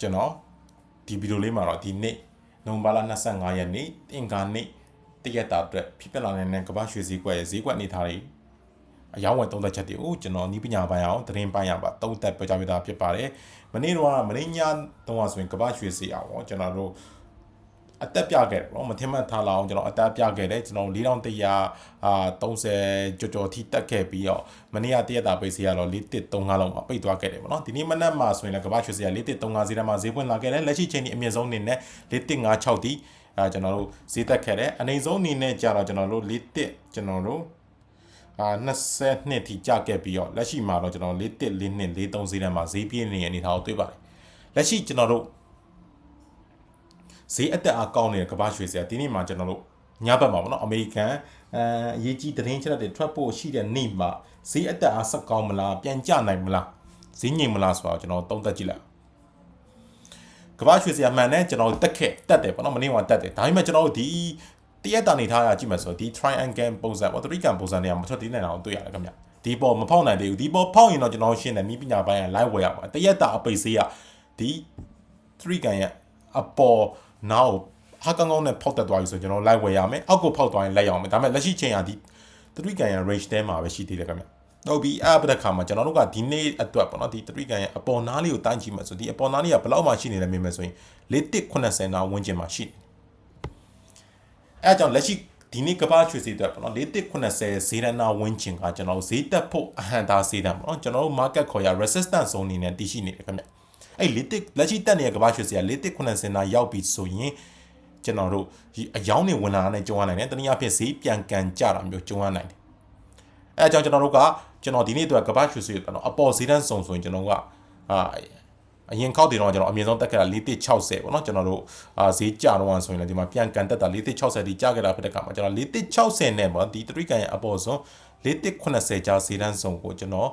ကျွန်တော်ဒီဗီဒီယိုလေးမှာတော့ဒီနေ့နိုဝင်ဘာလ25ရက်နေ့အင်္ဂါနေ့တရက်တာအတွက်ဖြစ်ပလာနေတဲ့ကမ္ဘာရွှေစည်းကွက်ရဲ့ဈေးကွက်အနေထားတွေအယောင်းဝယ်သုံးသက်ချက်တွေကိုကျွန်တော်နီးပညာပိုင်းအောင်သတင်းပိုင်းအောင်ပါသုံးသက်ပြကြပေးတာဖြစ်ပါတယ်မနေ့တော့မနေ့ညတော့ဆိုရင်ကမ္ဘာရွှေစည်းအောင်ပေါ့ကျွန်တော်တို့ အသက်ပြခဲ့တယ်ပေါ့မထင်မှတ်ထားလောက်ကျွန်တော်အသက်ပြခဲ့တယ်ကျွန်တော်4100အာ30ကြော်ကြော်ထိတက်ခဲ့ပြီးတော့မနေ့ကတရက်တာပိတ်စီကတော့4135လောက်မှာပိတ်သွားခဲ့တယ်ပေါ့နော်ဒီနေ့မနက်မှာဆိုရင်လည်းကမ္ဘာရွှေစည်းက4135ဈေးတန်းမှာဈေးပွင့်လာခဲ့တယ်လက်ရှိချိန်ဒီအမြင့်ဆုံးအနေနဲ့4156တိအာကျွန်တော်တို့ဈေးတက်ခဲ့တယ်အနေဆုံးအနေနဲ့ကြာတော့ကျွန်တော်တို့41ကျွန်တော်တို့အာ20နှစ်ထိကြာခဲ့ပြီးတော့လက်ရှိမှာတော့ကျွန်တော်41 42 43ဈေးတန်းမှာဈေးပြည့်နေတဲ့အနေထားကိုတွေ့ပါတယ်လက်ရှိကျွန်တော်တို့ ဈေးအတက်အားကောင်းနေတဲ့ကမ္ဘာရွှေစရာဒီနေ့မှာကျွန်တော်တို့ညဘက်မှာပေါ့နော်အမေရိကန်အဲအရေးကြီးသတင်းချက်တွေထွက်ဖို့ရှိတဲ့နေ့မှာဈေးအတက်အားဆက်ကောင်းမလားပြန်ကျနိုင်မလားဈေးငြိမ်မလားဆိုတော့ကျွန်တော်သုံးသပ်ကြည့်လိုက်ကမ္ဘာရွှေစရာမှန်နဲ့ကျွန်တော်တက်ခဲ့တက်တယ်ပေါ့နော်မနေ့ကတက်တယ်ဒါပေမဲ့ကျွန်တော်တို့ဒီတရက်တာနေထားရကြည့်မယ်ဆိုတော့ဒီ triangle ပုံစံပေါ့ three can ပုံစံတွေကမထွက်သေးနိုင်အောင်တွေ့ရတယ်ခင်ဗျဒီပေါ်မဖောက်နိုင်သေးဘူးဒီပေါ်ဖောက်ရင်တော့ကျွန်တော်ရှင်းတယ်မိပညာပိုင်းက live ဝယ်ရမှာတရက်တာအပိတ်စေးကဒီ three can ရဲ့အပေါ် နောက်ဟာကောင်းကောင်းနဲ့ဖောက်တက်သွားပြီဆိုရင်ကျွန်တော် live ဝယ်ရမယ်အောက်ကိုဖောက်သွားရင်လက်ရအောင်မယ်ဒါပေမဲ့လက်ရှိချိန်ကဒီ three can ရဲ့ range ထဲမှာပဲရှိသေးတယ်ခင်ဗျတော့ပြီးအဲ့ပဒခါမှာကျွန်တော်တို့ကဒီနေ့အတွက်ပေါ့နော်ဒီ3ကန်ရဲ့အပေါ်နားလေးကိုတိုင်းကြည့်မှဆိုဒီအပေါ်နားလေးကဘယ်လောက်မှရှိနေလဲမြင်မယ်ဆိုရင်4180နာဝန်းကျင်မှာရှိနေအဲအကြောင်းလက်ရှိဒီနေ့ကပ္ပရွှေစီအတွက်ပေါ့နော်4180ဈေးတန်းနာဝန်းကျင်ကကျွန်တော်တို့ဈေးတက်ဖို့အဟံတာဈေးတန်းပေါ့နော်ကျွန်တော်တို့ market ခေါ်ရ resistance zone အနေနဲ့တည်ရှိနေတယ်ခင်ဗျ အဲ့41လက်ရှိတက်နေတဲ့ကပ္ပရွှေစီက4180နာရောက်ပြီဆိုရင်ကျွန်တော်တို့အယောင်းနေဝင်လာတဲ့ကြုံရနိုင်တယ်တနည်းအားဖြင့်ဈေးပြန်ကန်ကြတာမျိုးကြုံရနိုင်တယ်အဲအကြောင်းကျွန်တော်တို့ကကျွန်တော်ဒီနေ့အတွက်ကပ္ပရွှေစီပေါ့နော်အပေါ်ဈေးတန်းစုံဆိုရင်ကျွန်တော်ကအာအရင်ခောက်တင်တော့ကျွန်တော်အမြင့်ဆုံးတက်ခဲ့တာ4160ပေါ့နော်ကျွန်တော်တို့အာဈေးကြတော့ဆိုရင်လည်းဒီမှာပြန်ကန်တက်တာ4160ဒီကြခဲ့တာဖြစ်တဲ့ခါမှာကျွန်တော်4160နဲ့ပေါ့ဒီ3ကန်ရဲ့အပေါ်ဆုံး4180ကြားဈေးတန်းစုံကိုကျွန်တော်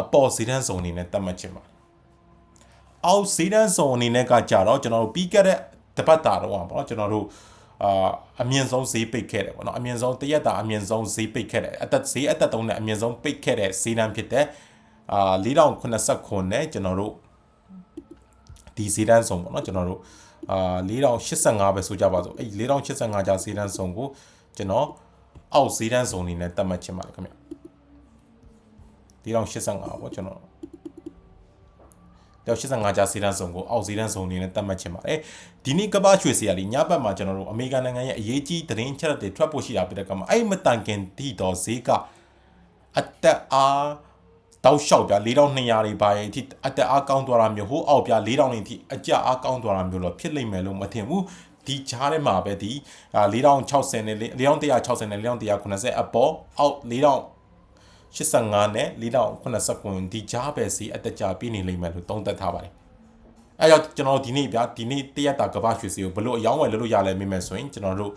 အပေါ်ဈေးတန်းစုံအနေနဲ့တတ်မှတ်ချင်ပါတယ် အောက်ဈေးတန်းစုံအနေနဲ့ကကြတော့ကျွန်တော်တို့ပြီးခဲ့တဲ့တပတ်တာတော့ပေါ့နော်ကျွန်တော်တို့အာအမြင့်ဆုံးဈေးပိတ်ခဲ့တယ်ပေါ့နော်အမြင့်ဆုံးတရက်တာအမြင့်ဆုံးဈေးပိတ်ခဲ့တယ်အသက်ဈေးအသက်သုံးနဲ့အမြင့်ဆုံးပိတ်ခဲ့တဲ့ဈေးတန်းဖြစ်တဲ့အာ4089နဲ့ကျွန်တော်တို့ဒီဈေးတန်းဆုံးပေါ့နော်ကျွန်တော်တို့အာ4085ပဲဆိုကြပါစို့အဲ့4085ကြာဈေးတန်းဆုံးကိုကျွန်တော်အောက်ဈေးတန်းဆုံးအနေနဲ့သတ်မှတ်ချင်ပါတယ်ခင်ဗျ4085ပေါ့ကျွန်တော် တော့85ကြာစီတန်းစုံကိုအောက်စီတန်းစုံအနေနဲ့သတ်မှတ်ချင်ပါတယ်ဒီနေ့ကပ္ပရွှေစီရလီညဘက်မှာကျွန်တော်တို့အမေရိကန်နိုင်ငံရဲ့အရေးကြီးသတင်းချက်တွေထွက်ဖို့ရှိတာပြတဲ့ကမှာအဲ့မတန်ခင်တီတော်ဈေးကအတက်အားတောက်လျှောက်ပြ4200တွေပါရဲ့အထိအတက်အားကောင်းသွားတာမျိုးဟိုအောက်ပြ4000တွေအထိအကြအားကောင်းသွားတာမျိုးတော့ဖြစ်လိမ့်မယ်လို့မထင်ဘူးဒီချားထဲမှာပဲဒီ4060နဲ့4160နဲ့4190အပေါ်အောက်4000 85နဲ့4089ဒီကြားပဲစီအတက်ကြပြနေလိမ့်မယ်လို့သုံးသပ်ထားပါတယ်။အဲကြောင့်ကျွန်တော်ဒီနေ့ဗျာဒီနေ့တရက်တာကပ္ပရွှေစီကိုဘလို့အယောင်းဝယ်လုပ်လို့ရလဲမိမယ်ဆိုရင်ကျွန်တော်တို့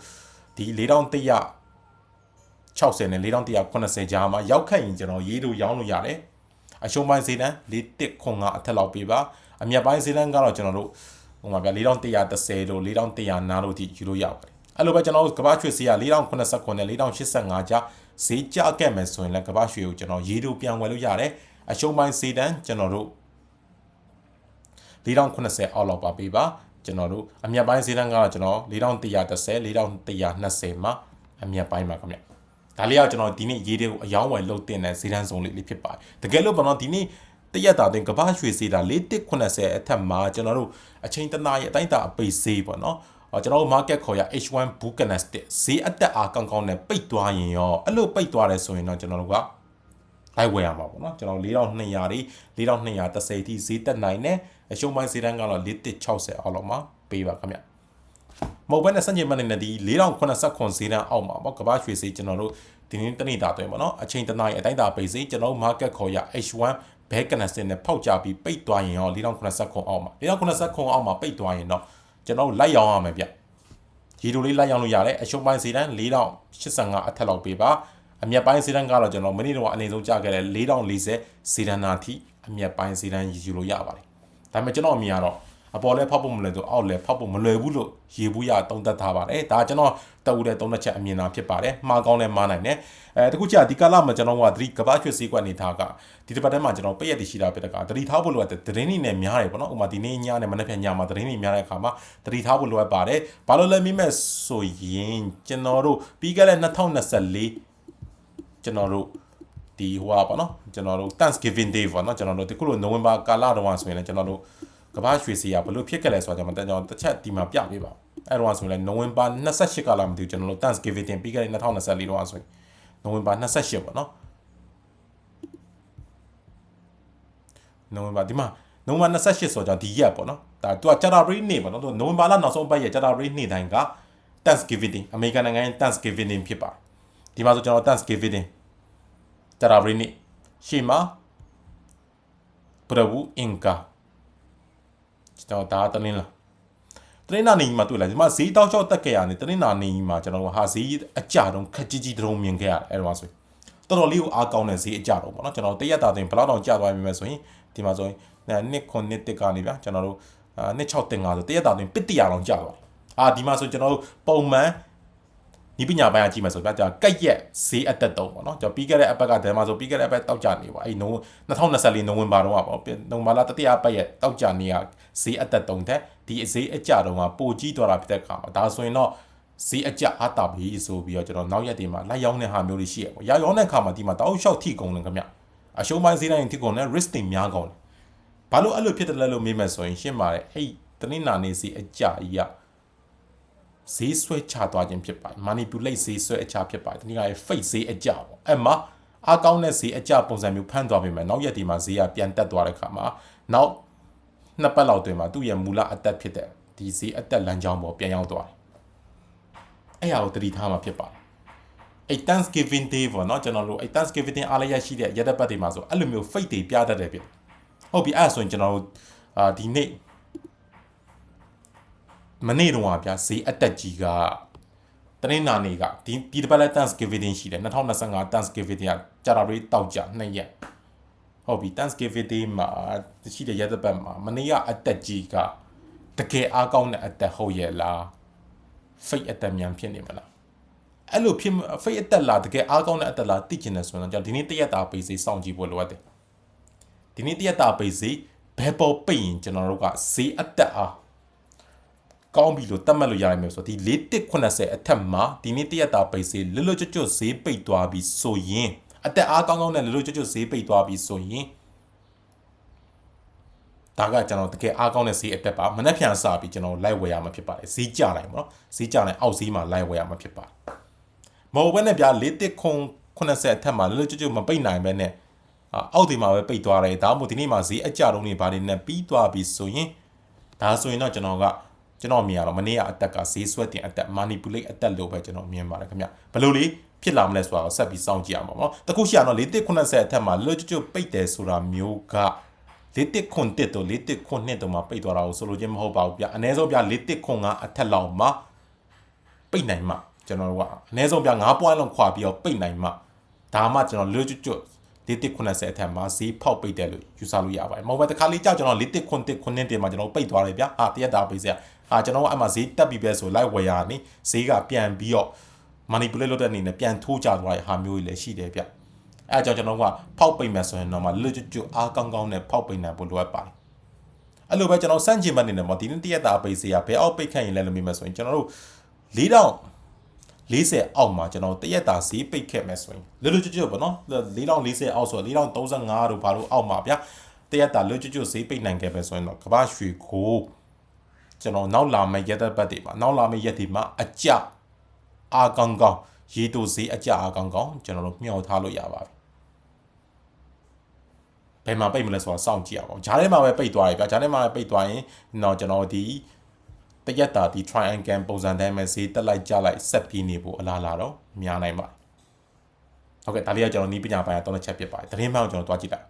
ဒီ4160နဲ့4180ကြားမှာရောက်ခတ်ရင်ကျွန်တော်ရေးလို့ရောင်းလို့ရတယ်။အရှုံးပိုင်းဈေးတန်း4105အထက်လောက်ပေးပါ။အမြတ်ပိုင်းဈေးတန်းကတော့ကျွန်တော်တို့ဟိုမှာဗျာ4130တို့4100နားတို့ထိယူလို့ရပါတယ်။အဲ့လိုပဲကျွန်တော်တို့ကပ္ပရွှေစီက4089နဲ့4085ကြား ဈေးကျခဲ့မယ်ဆိုရင်လည်းကမ္ဘာရွှေကိုကျွန်တော်ရေတိုပြန်ဝယ်လို့ရတယ်အရှုံးပိုင်းဈေးတန်းကျွန်တော်တို့4080အောက်လောက်ပါပေးပါကျွန်တော်တို့အမြတ်ပိုင်းဈေးတန်းကတော့ကျွန်တော်4130 4120မှာအမြတ်ပိုင်းပါခင်ဗျဒါလေးကကျွန်တော်ဒီနေ့ရေးတွေကိုအယောင်းဝယ်လုပ်တင်တဲ့ဈေးတန်းစုံလေးလေးဖြစ်ပါတယ်တကယ်လို့ပေါ့နော်ဒီနေ့တရက်တာတင်ကဘာရွှေဈေးတာ4180အထက်မှာကျွန်တော်တို့အချိန်တနာရဲ့အတိုင်းတာအပိတ်ဈေးပေါ့နော် ကျွန်တော်တို့ market ခေါ်ရ H1 Buchanestic ဈေးအတက်အားကောင်းကောင်းနဲ့ပိတ်သွားရင်ရောအဲ့လိုပိတ်သွားတယ်ဆိုရင်တော့ကျွန်တော်တို့ကလိုက်ဝယ်ရမှာပေါ့နော်ကျွန်တော်4200တွေ4230ထိဈေးတက်နိုင်တယ်အရှုံးပိုင်းဈေးတန်းကတော့4160အောက်လောက်မှာပေးပါခင်ဗျမဟုတ်ဘဲနဲ့စံချိန်မှတ်နေတဲ့ဒီ4089ဈေးတန်းအောက်မှာပေါ့ကမ္ဘာရွှေဈေးကျွန်တော်တို့ဒီနေ့တနေ့တာတွင်ပေါ့နော်အချိန်တနားရဲ့အတိုင်းတာပိတ်ဈေးကျွန်တော်တို့ market ခေါ်ရ H1 ဘဲကနစတင်နဲ့ဖောက်ကြပြီးပိတ်သွားရင်ရော4089အောက်မှာ4089အောက်မှာပိတ်သွားရင်တော့ ကျွန်တော်လိုက်ရောင်းရမယ်ဗျရီတိုလေးလိုက်ရောင်းလို့ရတယ်အရှုံးပိုင်းစီတန်း4085အထက်လောက်ပေးပါအမြတ်ပိုင်းစီတန်းကတော့ကျွန်တော်မနေ့တုန်းကအနည်းဆုံးကြားခဲ့တဲ့4040စီတန်းနာထိအမြတ်ပိုင်းစီတန်းယူလို့ရပါတယ်ဒါပေမဲ့ကျွန်တော်အမြင်ကတော့ အပေါ်လဲဖောက်ဖို့မလွယ်ဆိုအောက်လဲဖောက်ဖို့မလွယ်ဘူးလို့ရေဘူးရသုံးသပ်ထားပါတယ်ဒါကျွန်တော်တူတဲ့သုံးသပ်ချက်အမြင်သာဖြစ်ပါတယ်မှားကောင်းလဲမှားနိုင်တယ်အဲတခုချဒီကာလမှာကျွန်တော်ကသတိကဘာရွှေစည်းကွက်နေထားကဒီတစ်ပတ်ထဲမှာကျွန်တော်ပိတ်ရက်တည်ရှိတာဖြစ်တဲ့ကသတိထားဖို့လိုအပ်တဲ့သတင်းတွေနဲ့များတယ်ပေါ့နော်ဥပမာဒီနေ့ညနဲ့မနေ့ဖြန်ညမှာသတင်းတွေများတဲ့အခါမှာသတိထားဖို့လိုအပ်ပါတယ်ဘာလို့လဲမိမဲ့ဆိုရင်ကျွန်တော်တို့ပြီးခဲ့တဲ့2024ကျွန်တော်တို့ဒီဟိုပါပေါ့နော်ကျွန်တော်တို့ Thanksgiving Day ပေါ့နော်ကျွန်တော်တို့ဒီခုလိုနိုဝင်ဘာကာလတုန်းကဆိုရင်လည်းကျွန်တော်တို့ ကမ္ဘာရွှေစီရဘလို့ဖြစ်ခဲ့လဲဆိုတာကျွန်တော်ကျွန်တော်တစ်ချက်ဒီမှာပြပေးပါအဲ့တော့ဆိုရင်လည်းနိုဝင်ဘာ28ကာလမသိဘူးကျွန်တော်တို့ Thanksgiving Day ပြီးခဲ့တဲ့2024တုန်းကဆိုရင်နိုဝင်ဘာ28ပေါ့နော်နိုဝင်ဘာဒီမှာနိုဝင်ဘာ28ဆိုတော့ဒီရက်ပေါ့နော်ဒါသူကကြာတာပရိနေ့ပေါ့နော်သူနိုဝင်ဘာလနောက်ဆုံးပတ်ရက်ကြာတာပရိနေ့တိုင်းက Thanksgiving Day အမေရိကန်နိုင်ငံရဲ့ Thanksgiving Day ဖြစ်ပါတယ်ဒီမှာဆိုကျွန်တော် Thanksgiving Day ကြာတာပရိနေ့ရှေ့မှာပရဝူအင်ကာ ကျွန်တော်ဒါတနင်္လာတနင်္လာနေ့မှာတွေ့လာဒီမှာဈေးတောက်လျှောက်တက်ခဲ့ရတယ်တနင်္လာနေ့မှာကျွန်တော်ဟာဈေးအကြတုံးခက်ကြီးကြီးတုံးမြင်ခဲ့ရတယ်အဲ့တော့ဆိုတော်တော်လေးကိုအားကောင်းတဲ့ဈေးအကြတုံးပေါ့နော်ကျွန်တော်တရက်တာတင်ဘယ်လောက်တောင်ကြသွားပြီမဲ့ဆိုရင်ဒီမှာဆိုရင်နှစ်ခွန်နှစ်တစ်ကနေဗျာကျွန်တော်တို့နှစ်6တင်5ဆိုတရက်တာတင်ပစ်တရအောင်ကြသွားတယ်အာဒီမှာဆိုကျွန်တော်တို့ပုံမှန် ဒီပညာပိုင်းအကြည့်မယ်ဆိုပြကြကက်ရက်ဈေးအသက်တုံးပေါ့နော်ကျွန်တော်ပြီးခဲ့တဲ့အပတ်ကဒဲမှာဆိုပြီးခဲ့တဲ့အပတ်တောက်ကြနေပါအဲ့နို2024နိုဝင်ဘာတုန်းကပေါ့နိုဝင်ဘာလတတိယပတ်ရက်တောက်ကြနေရဈေးအသက်တုံးတဲ့ဒီဈေးအကြတုံးကပိုကြီးသွားတာဖြစ်တဲ့အခါမှာဒါဆိုရင်တော့ဈေးအကြအားတာပြီဆိုပြီးတော့ကျွန်တော်နောက်ရက်တွေမှာလိုက်ရောင်းတဲ့ဟာမျိုးတွေရှိရပေါ့ရရောင်းတဲ့အခါမှာဒီမှာတောက်လျှောက်ထိကုန်တယ်ခင်ဗျအရှုံးပိုင်းဈေးတိုင်းထိကုန်တယ် risk တွေများကုန်တယ်ဘာလို့အဲ့လိုဖြစ်တယ်လဲလို့မေးမယ်ဆိုရင်ရှင်းပါတယ်အဲ့တနင်္လာနေ့ဈေးအကြကြီးက ဈေးဆွဲချသွားခြင်းဖြစ်ပါတယ် manipulate ဈေးဆွဲအချဖြစ်ပါတယ်ဒီကရဲ့ fake ဈေးအကြပေါ့အဲ့မှာအားကောင်းတဲ့ဈေးအကြပုံစံမျိုးဖန်သွားပြီမယ်နောက်ရက်ဒီမှာဈေးကပြန်တက်သွားတဲ့ခါမှာနောက်နှစ်ပတ်လောက်တွင်မှာသူ့ရဲ့မူလအသက်ဖြစ်တဲ့ဒီဈေးအသက်လမ်းကြောင်းပေါ်ပြန်ရောက်သွားတယ်အဲ့ဟာကိုတတိထားမှာဖြစ်ပါတယ်အဲ့ Thanksgiving Day ပေါ့နော်ကျွန်တော်တို့အဲ့ Thanksgiving Day အားလည်းရရှိတဲ့ရက်သက်ပတ်တွေမှာဆိုအဲ့လိုမျိုး fake တွေပြတတ်တယ်ဖြစ်ဟုတ်ပြီအဲ့ဒါဆိုရင်ကျွန်တော်တို့အာဒီနေ့ မနေ့တုန်းကဗျာဈေးအတက်ကြီးကတနင်္လာနေ့ကဒီဒီတစ်ပတ်လဲ Thanksgiving ရှိတယ်2025 Thanksgiving ကကြာတာလေးတောက်ကြနှစ်ရက်ဟုတ်ပြီ Thanksgiving Day မှာရှိတဲ့ရက်သက်ပတ်မှာမနေ့ကအတက်ကြီးကတကယ်အားကောင်းတဲ့အတက်ဟုတ်ရဲ့လား fake အတက်မြန်ဖြစ်နေမလားအဲ့လိုဖြစ် fake အတက်လားတကယ်အားကောင်းတဲ့အတက်လားသိချင်တယ်ဆိုရင်တော့ဒီနေ့တရက်တာပေးစေစောင့်ကြည့်ဖို့လိုအပ်တယ်ဒီနေ့တရက်တာပေးစေဘယ်ပေါ်ပိတ်ရင်ကျွန်တော်တို့ကဈေးအတက်အား ကောင်းပြီလို့သတ်မှတ်လို့ရနိုင်မယ်ဆိုတော့ဒီ4180အထက်မှာဒီနေ့တရက်တာပိတ်စေလွတ်လွတ်ကျွတ်ကျွတ်ဈေးပိတ်သွားပြီဆိုရင်အတက်အားကောင်းကောင်းနဲ့လွတ်လွတ်ကျွတ်ကျွတ်ဈေးပိတ်သွားပြီဆိုရင်ဒါကကျွန်တော်တကယ်အားကောင်းတဲ့ဈေးအတက်ပါမနှက်ဖြန်စပြီးကျွန်တော်လိုက်ဝယ်ရမှာဖြစ်ပါတယ်ဈေးကြနိုင်ပါတော့ဈေးကြနိုင်အောက်ဈေးမှာလိုက်ဝယ်ရမှာဖြစ်ပါတယ်မဟုတ်ဘဲနဲ့ဗျာ41ခု80အထက်မှာလွတ်လွတ်ကျွတ်ကျွတ်မပိတ်နိုင်ပဲနဲ့အောက်ဒီမှာပဲပိတ်သွားတယ်ဒါမှမဟုတ်ဒီနေ့မှာဈေးအကြတုံးတွေဘာတွေနဲ့ပြီးသွားပြီဆိုရင်ဒါဆိုရင်တော့ကျွန်တော်က ကျွန်တော်မြင်ရတော့မနေ့ကအတက်ကဈေးဆွဲတင်အတက် manipulate အတက်လို့ပဲကျွန်တော်မြင်ပါတယ်ခင်ဗျဘယ်လိုလေးဖြစ်လာမလဲဆိုတာကိုဆက်ပြီးစောင့်ကြည့်အောင်ပါနော်တခုရှိရတော့4180အထက်မှာလွတ်ကျွတ်ပိတ်တယ်ဆိုတာမျိုးက41ခွန်တစ်တို့41ခွန်နှစ်တို့မှာပိတ်သွားတာကိုဆိုလိုချင်းမဟုတ်ပါဘူးဗျအနည်းဆုံးဗျ41ခွန်ကအထက်လောက်မှာပိတ်နိုင်မှကျွန်တော်တို့ကအနည်းဆုံးဗျ9 point လောက်ခွာပြီးတော့ပိတ်နိုင်မှဒါမှကျွန်တော်လွတ်ကျွတ်4180အထက်မှာဈေးဖောက်ပိတ်တယ်လို့ယူဆလို့ရပါတယ်။မဟုတ်ဘဲတခါလေးကြောက်ကျွန်တော်41ခွန်တင်မှာကျွန်တော်ပိတ်သွားတယ်ဗျာ။ဟာတရက်တာပိတ်စရာ အာကျွန်တော်ကအမှဈေးတက်ပြီးပဲဆိုလိုက်ဝယ်ရနေဈေးကပြန်ပြီးတော့ manipulate လုပ်တဲ့အနေနဲ့ပြန်ထိုးကြသွားတဲ့ဟာမျိုးတွေလည်းရှိတယ်ဗျအဲအကြောင်းကျွန်တော်ကဖောက်ပိတ်မယ်ဆိုရင်တော့မှလွတ်ကျွတ်အားကောင်းကောင်းနဲ့ဖောက်ပိတ်နိုင်ဖို့လိုအပ်ပါတယ်အဲ့လိုပဲကျွန်တော်စန့်ကျင်ဘက်နေတယ်ပေါ့ဒီနေ့တရက်တာပိတ်စေရဘယ်အောက်ပိတ်ခန့်ရင်လဲလို့မြင်မယ်ဆိုရင်ကျွန်တော်တို့၄တောင်40အောက်မှာကျွန်တော်တရက်တာဈေးပိတ်ခဲ့မယ်ဆိုရင်လွတ်လွတ်ကျွတ်ကျွတ်ပေါ့နော်4040အောက်ဆို4035တို့ဘာလို့အောက်မှာဗျာတရက်တာလွတ်ကျွတ်ကျွတ်ဈေးပိတ်နိုင်ခဲ့ပဲဆိုရင်တော့ကမ္ဘာရွှေကို ကျွန်တော်နောက်လာမယ့်ရက်သက်ပတ်တွေမှာနောက်လာမယ့်ရက်တွေမှာအကြအာကောင်းကောင်းရေတိုဈေးအကြအာကောင်းကောင်းကျွန်တော်တို့မျှော်ထားလို့ရပါပြီဘယ်မှာပိတ်မလဲဆိုတာစောင့်ကြည့်အောင်ဂျားထဲမှာပဲပိတ်သွားပြီဗျာဂျားထဲမှာပိတ်သွားရင်တော့ကျွန်တော်ဒီတရက်တာဒီ triangle ပုံစံတိုင်းမှာဈေးတက်လိုက်ကြလိုက်ဆက်ပြီးနေဖို့အလားလာတော့များနိုင်ပါဟုတ်ကဲ့ဒါလေးကကျွန်တော်နီးပညာပိုင်းကတောင်းတဲ့ချက်ဖြစ်ပါတယ်သတင်းမှောက်ကျွန်တော်တွားကြည့်လိုက်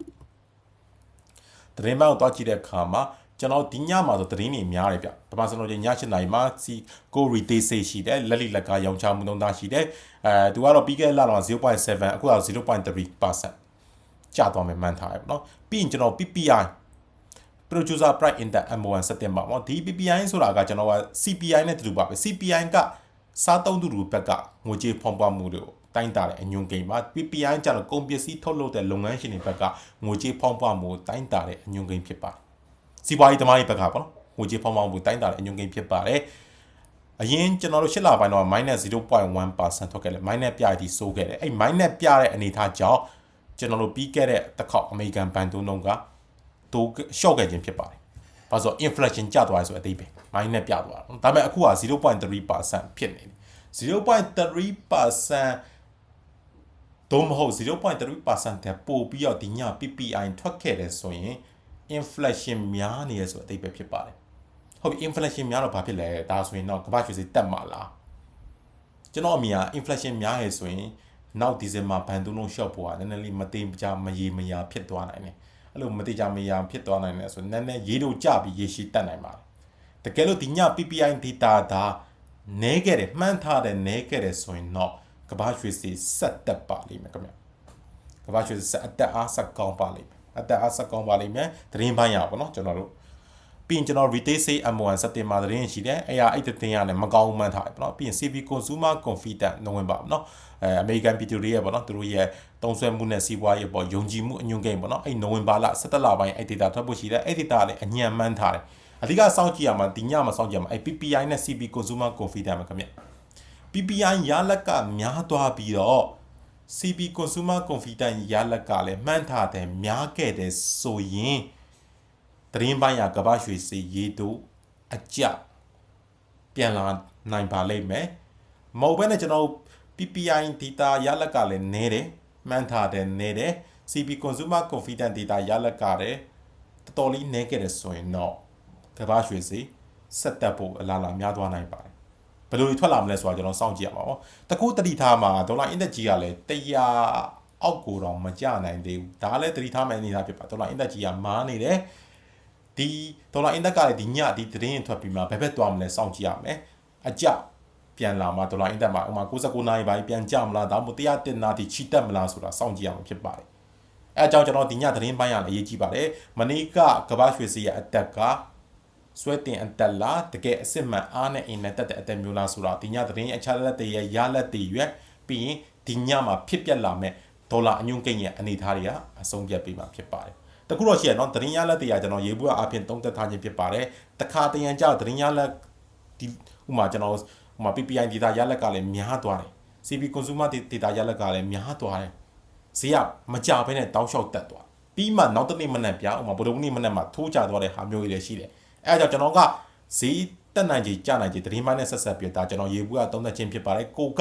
သတင်းမှောက်တွားကြည့်တဲ့အခါမှာ ကျွန်တော်ဒီညမှာဆိုသတင်းတွေများတယ်ဗျပမာစံတော်ည7နာရီမှာစီကိုရီတေးစေးရှိတယ်လက်လီလက်ကားရောင်းချမှုနှုန်းသားရှိတယ်အဲသူကတော့ပြီးခဲ့တဲ့လတော့0.7အခုတော့0.3%ကျသွားမယ်မှန်းထားရပါတော့ပြီးရင်ကျွန်တော် PPI producer price index M1 စတင်ပါပေါ့ဒီ PPI ဆိုတာကကျွန်တော်က CPI နဲ့တူတူပါပဲ CPI ကစားသုံးသူတွေဘက်ကငွေကြေးဖောင်းပွားမှုတွေကိုတိုင်းတာတဲ့အညွန်ကိန်းပါ PPI ကျတော့ကုန်ပစ္စည်းထုတ်လုပ်တဲ့လုပ်ငန်းရှင်တွေဘက်ကငွေကြေးဖောင်းပွားမှုကိုတိုင်းတာတဲ့အညွန်ကိန်းဖြစ်ပါတယ် စီးပွားရေးသမားတွေဘက်ကပေါ့နော်ငွေကြေးဖောင်းပွားမှုတိုင်းတာတဲ့အညွန်ကိန်းဖြစ်ပါတယ်အရင်ကျွန်တော်တို့ရှစ်လပိုင်းတော့ -0.1% ထွက်ခဲ့တယ် minus ပြရည်ဆိုးခဲ့တယ်အဲ့ minus ပြတဲ့အနေအထားကြောင့်ကျွန်တော်တို့ပြီးခဲ့တဲ့တစ်ခေါက်အမေရိကန်ဘဏ်တုံးတုံးကတိုးရှော့ခဲ့ခြင်းဖြစ်ပါတယ်။ဘာလို့ inflation ကျသွားရဆိုအသေးပဲ။ minus ပြသွားတာ။ဒါပေမဲ့အခုက0.3%ဖြစ်နေတယ်0.3%သို့မဟုတ်0.3%တက်ပို့ပြီးတော့ဒီည PPI ထွက်ခဲ့တယ်ဆိုရင် inflation များနေရဆိုအသေးပဲဖြစ်ပါတယ်။ဟုတ်ပြီ inflation များတော့ဘာဖြစ်လဲဒါဆိုရင်တော့ကမ္ဘာ့ရွှေဈေးတက်မှာလားကျွန်တော်အမြင်က inflation များရဆိုရင်နောက်ဒီဇင်ဘာဘန်သူလုံးရှော့ပေါ်ကနည်းနည်းလေးမသိကြမရေမရာဖြစ်သွားနိုင်တယ်အဲ့လိုမသိကြမရာဖြစ်သွားနိုင်တယ်ဆိုနည်းနည်းရေတို့ကြပြီးရေရှိတက်နိုင်ပါတယ်တကယ်လို့ဒီည PPI data ဒါနဲခဲ့တယ်မှန်းထားတယ်နဲခဲ့တယ်ဆိုရင်တော့ကမ္ဘာရွှေစီဆက်တက်ပါလိမ့်မယ်ခင်ဗျကမ္ဘာရွှေစီဆက်အတက်အားဆက်ကောင်းပါလိမ့်မယ် အတက်အားဆက်ကောင်းပါလိမ့်မယ်သတင်းပိုင်းရပါတော့ကျွန်တော်တို့ပြီးရင်ကျွန်တော် retail sale M1 စက်တင်ဘာသတင်းရှိတယ်အဲ့ရအဲ့တဲ့တင်ရတယ်မကောင်းမှန်းထားတယ်ပေါ့နော်ပြီးရင် CV consumer confidence နိုဝင်ဘာပေါ့နော်အဲအမေရိကန်ပြည်သူတွေရဲ့ပေါ့နော်သူတို့ရဲ့တုံးဆွဲမှုနဲ့စီးပွားရေးပေါ့ယုံကြည်မှုအညွန့်ကိန်းပေါ့နော်အဲ့နိုဝင်ဘာလ17လပိုင်းအဲ့ data ထွက်ဖို့ရှိတယ်အဲ့ data လည်းအညံမှန်းထားတယ်အဓိကစောင့်ကြည့်ရမှာဒီညမှာစောင့်ကြည့်ရမှာအဲ့ PPI နဲ့ CP consumer confidence မှာခင်ဗျ PPI ရလက်ကများသွားပြီးတော့ CP consumer confidence ရလက်ကလည်းမှန်းထားတယ်များခဲ့တယ်ဆိုရင်သတင်းပိုင်းရကမ္ဘာရွှေစီရေးတို့အကြပြန်လာနိုင်ပါလိမ့်မယ်မဟုတ်ဘဲနဲ့ကျွန်တော် PPI data ရလက်ကလည်းနည်းတယ်မှန်းထားတယ်နည်းတယ် CP consumer confidence data ရလက်ကလည်းတော်တော်လေးနည်းခဲ့တယ်ဆိုရင်တော့ကမ္ဘာရွှေစီဆက်တက်ဖို့အလားအလာများသွားနိုင်ပါတယ် ဘယ်လိုထွက်လာမလဲဆိုတာကျွန်တော်စောင့်ကြည့်ရမှာပေါ့တကူတတိထားမှာဒေါ်လာ index ကြီးကလည်း100အောက်ကိုတော့မကျနိုင်သေးဘူးဒါလည်းတတိထားမယ်အနေထားဖြစ်ပါဒေါ်လာ index ကြီးကမားနေတယ်ဒီဒေါ်လာ index ကလည်းဒီညဒီသတင်းထွက်ပြီးမှဘယ်ဘက်သွားမလဲစောင့်ကြည့်ရမယ်အကြပြန်လာမှာဒေါ်လာ index မှာဥမာ69နာရီပိုင်းပြန်ကျမလားဒါမှမဟုတ်100နာရီချီတက်မလားဆိုတာစောင့်ကြည့်ရမှာဖြစ်ပါတယ်အဲအကြောင်းကျွန်တော်ဒီညသတင်းပိုင်းရလည်းအရေးကြီးပါတယ်မနေ့ကကဘာရွှေစီရဲ့အတက်က ဆွဲတင်အတက်လာတကယ်အစ်စ်မှန်အားနဲ့အင်နဲ့တက်တဲ့အတက်မျိုးလားဆိုတာဒီညသတင်းအချလက်တွေရဲ့ရလက်တွေရွက်ပြီးရင်ဒီညမှာဖြစ်ပျက်လာမဲ့ဒေါ်လာအညွန့်ကိန်းရဲ့အနေအထားတွေကအဆုံးဖြတ်ပေးမှာဖြစ်ပါတယ်တခုတော့ရှိရနော်သတင်းရလက်တွေကကျွန်တော်ရေဘူးအပြင်သုံးသက်ထားခြင်းဖြစ်ပါတယ်တခါတရံကြောက်သတင်းရလက်ဒီဥမာကျွန်တော်ဥမာ PPI data ရလက်ကလည်းများသွားတယ် CP consumer data ရလက်ကလည်းများသွားတယ်ဈေးကမကြဘဲနဲ့တောင်းလျှောက်တက်သွားပြီးမှနောက်တစ်နေ့မနက်ပြဥမာဗုဒ္ဓနေ့မနက်မှာထိုးကြသွားတဲ့ဟာမျိုးတွေလည်းရှိတယ် အဲအကြောင်းကျွန်တော်ကဈေးတက်နိုင်ကြီးကြနိုင်ကြီးသတင်းမိုင်းနဲ့ဆက်ဆက်ပြီးဒါကျွန်တော်ရေဘူးကသုံးသက်ခြင်းဖြစ်ပါတယ်ကိုက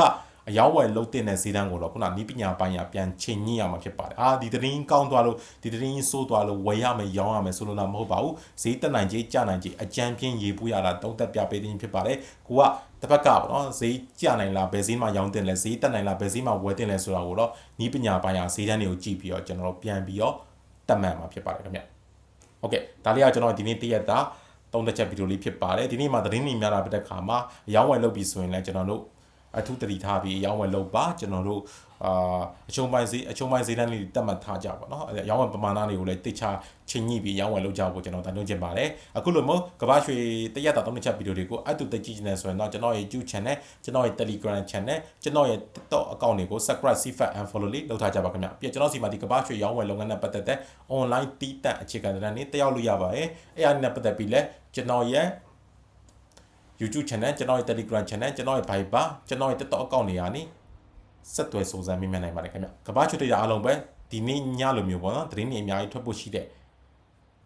အယောင်းဝယ်လုံးတင်တဲ့ဈေးတန်းကိုတော့ခုနနီးပညာပိုင်းရပြန်ချိန်ညှိရမှာဖြစ်ပါတယ်အာဒီသတင်းကောင်းသွားလို့ဒီသတင်းဆိုးသွားလို့ဝယ်ရမယ်ရောင်းရမယ်ဆိုလို့တော့မဟုတ်ပါဘူးဈေးတက်နိုင်ကြီးကြနိုင်ကြီးအကြမ်းပြင်းရေဘူးရတာသုံးသက်ပြပေးခြင်းဖြစ်ပါတယ်ကိုကတစ်ဖက်ကပေါ့နော်ဈေးကြနိုင်လားဘယ်ဈေးမှာရောင်းတင်လဲဈေးတက်နိုင်လားဘယ်ဈေးမှာဝယ်တင်လဲဆိုတာကိုတော့နီးပညာပိုင်းရဈေးတန်းတွေကိုကြည့်ပြီးတော့ကျွန်တော်တို့ပြန်ပြီးတော့တက်မှန်မှာဖြစ်ပါတယ်ခင်ဗျโอเคဒါလေးကကျွန်တော်ဒီနေ့တရက်တာ သုံးသက်ချက်ဗီဒီယိုလေးဖြစ်ပါတယ်ဒီနေ့မှာသတင်းတွေများလာတဲ့ခါမှာအယောင်းဝယ်လုပ်ပြီးဆိုရင်လည်းကျွန်တော်တို့ အထူးတတိထားပြီးရောင်းဝယ်လုပ်ပါကျွန်တော်တို့အာအချုံပိုင်းဈေးအချုံပိုင်းဈေးတန်းလေးတက်မှတ်ထားကြပါတော့ရောင်းဝယ်ပမာဏတွေကိုလည်းတိကျချင်းညှိပြီးရောင်းဝယ်လုပ်ကြဖို့ကျွန်တော်တန်တွန်းချင်ပါတယ်အခုလိုမျိုးကဘာရွှေတရက်တာသုံးနှစ်ချက်ဗီဒီယိုတွေကိုအတူတက်ကြည့်နေဆိုရင်တော့ကျွန်တော်ရဲ့ YouTube channel ကျွန်တော်ရဲ့ Telegram channel ကျွန်တော်ရဲ့ TikTok account တွေကို subscribe CFAT and follow လေးလုပ်ထားကြပါခင်ဗျပြီးကျွန်တော်စီမှာဒီကဘာရွှေရောင်းဝယ်လုပ်ငန်းနဲ့ပတ်သက်တဲ့ online တီးတက်အခြေခံတဲ့နေ့တက်ရောက်လို့ရပါတယ်အဲ့အရာနဲ့ပတ်သက်ပြီးလဲကျွန်တော်ရဲ့ YouTube channel ကျွန်တော်ရဲ့ Telegram channel ကျွန်တော်ရဲ့ Viber ကျွန်တော်ရဲ့ TikTok account တွေကနေဆက်သွယ်စုံစမ်းမိမှနိုင်ပါတယ်ခင်ဗျကဘာချွတ်တရားအားလုံးပဲဒီနေ့ညလိုမျိုးပေါ့နော်သတင်းတွေအများကြီးထွက်ဖို့ရှိတဲ့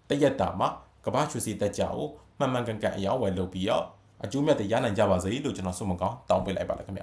တရက်တာမှာကဘာချွတ်စီတက်ကြကိုမှန်မှန်ကန်ကန်အရောက်ဝယ်လုပ်ပြီးတော့အကျိုးမြတ်တွေရနိုင်ကြပါစေလို့ကျွန်တော်ဆုမကောင်းတောင်းပေးလိုက်ပါလားခင်ဗျ